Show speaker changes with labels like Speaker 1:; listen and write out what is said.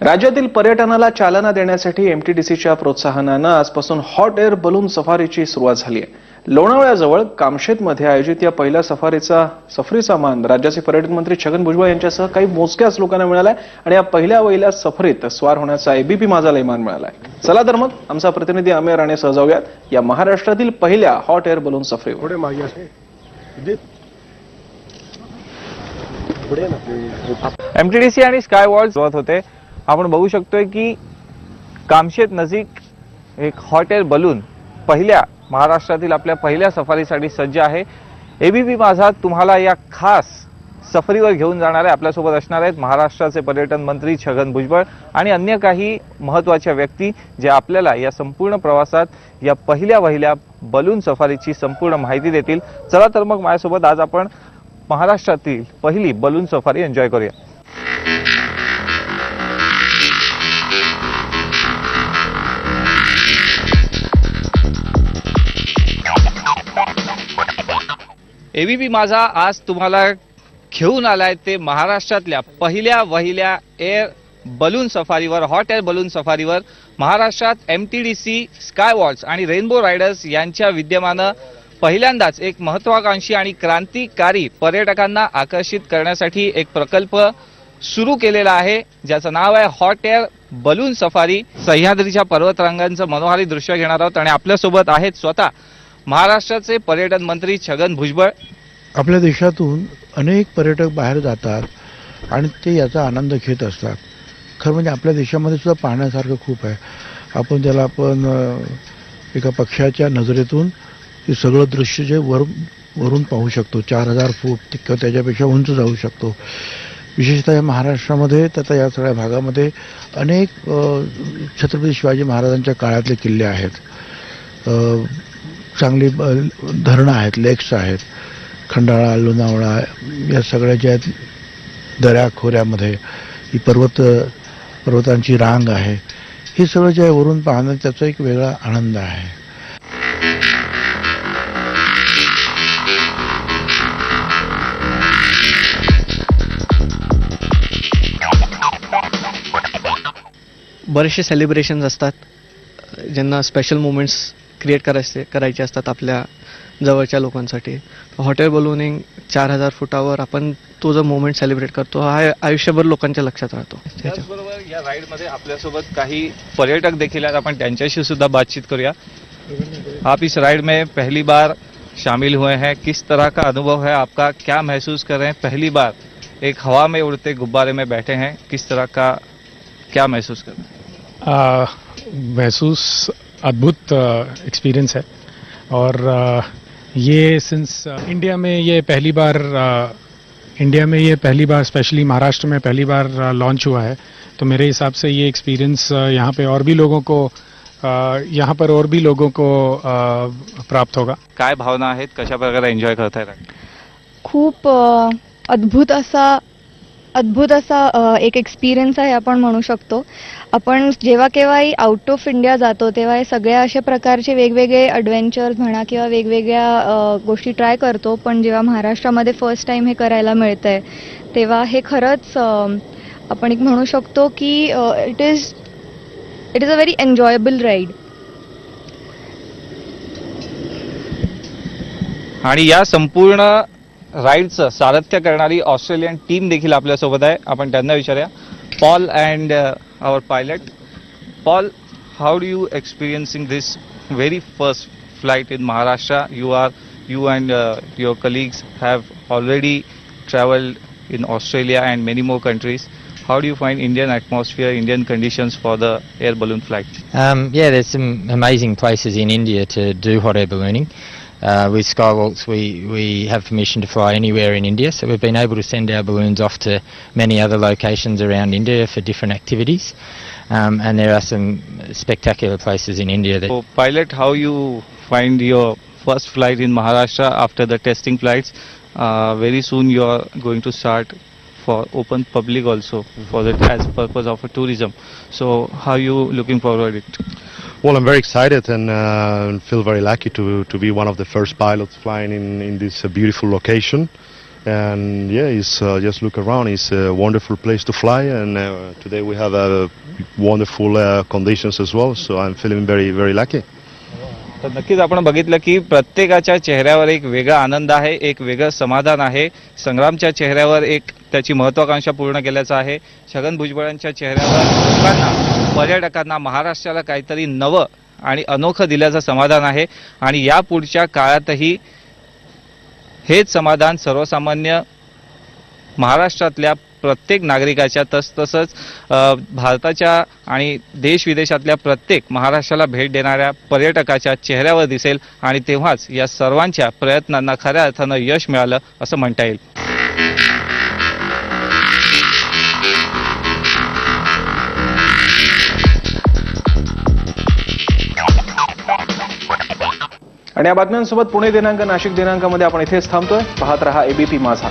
Speaker 1: राज्यातील पर्यटनाला चालना देण्यासाठी एमटीडीसीच्या प्रोत्साहनानं आजपासून हॉट एअर बलून सफारीची सुरुवात झाली आहे लोणावळ्याजवळ कामशेतमध्ये आयोजित या पहिल्या सफारीचा सफरीचा मान राज्याचे पर्यटन मंत्री छगन भुजबळ यांच्यासह काही मोजक्याच लोकांना मिळालाय आणि या पहिल्या वहिल्या सफरीत स्वार होण्याचा एबीपी माझालाही मान मिळालाय. चला तर मग आमचा प्रतिनिधी अमेय राणेसह जाऊयात या महाराष्ट्रातील पहिल्या हॉट एअर बलून
Speaker 2: ना.
Speaker 3: एमटीडीसी आणि स्काय वॉल सुरुवात होते. आपण बघू शकतोय की कामशेत नजीक एक हॉट एअर बलून पहिल्या महाराष्ट्रातील आपल्या पहिल्या सफारीसाठी सज्ज आहे. एबीपी माझा तुम्हाला या खास सफरीवर घेऊन जाणार आहे आपल्यासोबत असणार आहेत महाराष्ट्राचे पर्यटन मंत्री छगन भुजबळ आणि अन्य काही महत्त्वाच्या व्यक्ती जे आपल्याला या संपूर्ण प्रवासात या पहिल्या वहिल्या बलून सफारीची संपूर्ण माहिती देतील. चला तर मग माझ्यासोबत आज आपण महाराष्ट्रातील पहिली बलून सफारी एन्जॉय करूया. एबीपी माझा आज तुम्हाला घेऊन आलाय ते महाराष्ट्रातल्या पहिल्या वहिल्या एअर बलून सफारीवर हॉट एअर बलून सफारीवर महाराष्ट्रात M T D C sky walls आणि रेनबो रायडर्स यांच्या विद्यमानं पहिल्यांदाच एक महत्वाकांक्षी आणि क्रांतिकारी पर्यटकांना आकर्षित करण्यासाठी एक प्रकल्प सुरू केलेला आहे ज्याचं नाव आहे हॉट एअर बलून सफारी. सह्याद्रीच्या पर्वतरांगांचं मनोहारी दृश्य घेणार आहोत आणि आपल्यासोबत आहेत स्वतः महाराष्ट्राचे पर्यटन मंत्री छगन भुजबळ.
Speaker 4: आपल्या देशातून अनेक पर्यटक बाहेर जातात आणि ते याचा आनंद घेत असतात. खरं म्हणजे आपल्या देशामध्ये सुद्धा पाहण्यासारखं खूप आहे. आपण त्याला आपण एका पक्षाच्या नजरेतून ते सगळं दृश्य जे वर वरून पाहू शकतो. चार हजार फूट किंवा त्याच्यापेक्षा उंच जाऊ शकतो. विशेषतः या महाराष्ट्रामध्ये तथा या सगळ्या भागामध्ये अनेक छत्रपती शिवाजी महाराजांच्या काळातले किल्ले आहेत. चांगली धरणं आहेत लेक्स आहेत खंडाळा लोणावळा या सगळ्या ज्या आहेत दऱ्या खोऱ्यामध्ये ही पर्वत पर्वतांची रांग आहे. हे सगळं जे आहे वरून पाहणं त्याचा एक वेगळा आनंद आहे.
Speaker 5: बरेचसे सेलिब्रेशन्स असतात ज्यांना स्पेशल मुमेंट्स क्रिएट करायचे करायचे असतात आपल्या जवळच्या लोकांसाठी. हॉटेल बलूनिंग चार हजार फुटावर आपण तो जो मोमेंट सेलिब्रेट करतो हा आयुष्यभर लोकांच्या लक्षात राहतो.
Speaker 3: त्याचबरोबर या राईडमध्ये आपल्यासोबत काही पर्यटक देखील आहेत. आपण त्यांच्याशी सुद्धा बातचीत करूया. आप इस राइड में पहली बार शामिल हुए हैं. किस तरह का अनुभव है आपका? क्या महसूस कर रहे हैं? पहली बार एक हवा में उड़ते गुब्बारे में बैठे हैं. किस तरह का क्या महसूस कर रहे हैं?
Speaker 6: महसूस अद्भुत एक्सपीरियंस है। और ये सिंस इंडिया में ये पहली बार इंडिया में ये पहली बार स्पेशली महाराष्ट्र में पहली बार लॉन्च हुआ है। तो मेरे हिसाब से ये एक्सपीरियंस यहाँ पे और भी लोगों को यहाँ पर और भी लोगों को प्राप्त होगा।
Speaker 3: काय भावना आहेत? कशा प्रकारे एन्जॉय करताय?
Speaker 7: खूप अ, अद्भुत असा अद्भुत असा एक एक्सपिरियन्स आहे आपण म्हणू शकतो. आपण जेव्हा केव्हाही आउट ऑफ इंडिया जातो तेव्हा हे सगळ्या अशा प्रकारचे वेगवेगळे ॲडव्हेंचर्स म्हणा किंवा वेगवेगळ्या गोष्टी ट्राय करतो. पण जेव्हा महाराष्ट्रामध्ये फर्स्ट टाइम हे करायला मिळतंय तेव्हा हे खरंच आपण एक म्हणू शकतो की it is it is a very enjoyable ride
Speaker 3: आणि या संपूर्ण राईडचं सारथ्य करणारी ऑस्ट्रेलियन टीम देखील आपल्यासोबत आहे आपण त्यांना विचारूया Paul and our pilot Paul how do you experiencing this very first flight in Maharashtra you are you and your colleagues have already traveled in Australia and many more countries. How do you find Indian atmosphere, Indian conditions for the air balloon flight?
Speaker 8: Um, yeah, there's some amazing places in India to do hot air ballooning. Uh, with Skywalks, we, we have permission to fly anywhere in India, so we've been able to send our balloons off to many other locations around India for different activities. Um, and there are some spectacular places in India that
Speaker 3: So, pilot, how you find your first flight in Maharashtra after the testing flights? Uh, very soon you are going to start for open public also for the as purpose of a tourism. So, how you looking forward it?
Speaker 2: Well, I'm very excited and uh, feel very lucky to, to be one of the first pilots flying in, in this uh, beautiful location. and yeah, it's uh, just look around. It's a wonderful place to fly, and uh, today we have uh, wonderful uh, conditions as well. So I'm feeling very very lucky.
Speaker 3: तर नक्कीच आपण बघितलं की प्रत्येकाच्या चेहऱ्यावर एक वेगळा आनंद आहे एक वेगळं समाधान आहे संग्रामच्या चेहऱ्यावर एक त्याची महत्वाकांक्षा पूर्ण केल्याचं आहे. छगन भुजबळांच्या चेहऱ्यावर लोकांना पर्यटकांना महाराष्ट्राला काहीतरी नवं आणि अनोखं दिल्याचं समाधान आहे. आणि या पुढच्या काळातही हेच समाधान सर्वसामान्य महाराष्ट्रातल्या प्रत्येक नागरिकाच्या तस तसंच भारताच्या आणि देश विदेशातल्या प्रत्येक महाराष्ट्राला भेट देणाऱ्या पर्यटकाच्या चेहऱ्यावर दिसेल आणि तेव्हाच या सर्वांच्या प्रयत्नांना खऱ्या अर्थानं यश मिळालं असं म्हणता येईल.
Speaker 1: आणि या बातम्यांसोबत पुणे दिनांक नाशिक दिनांकामध्ये आपण इथेच थांबतोय. पाहत रहा एबीपी माझा.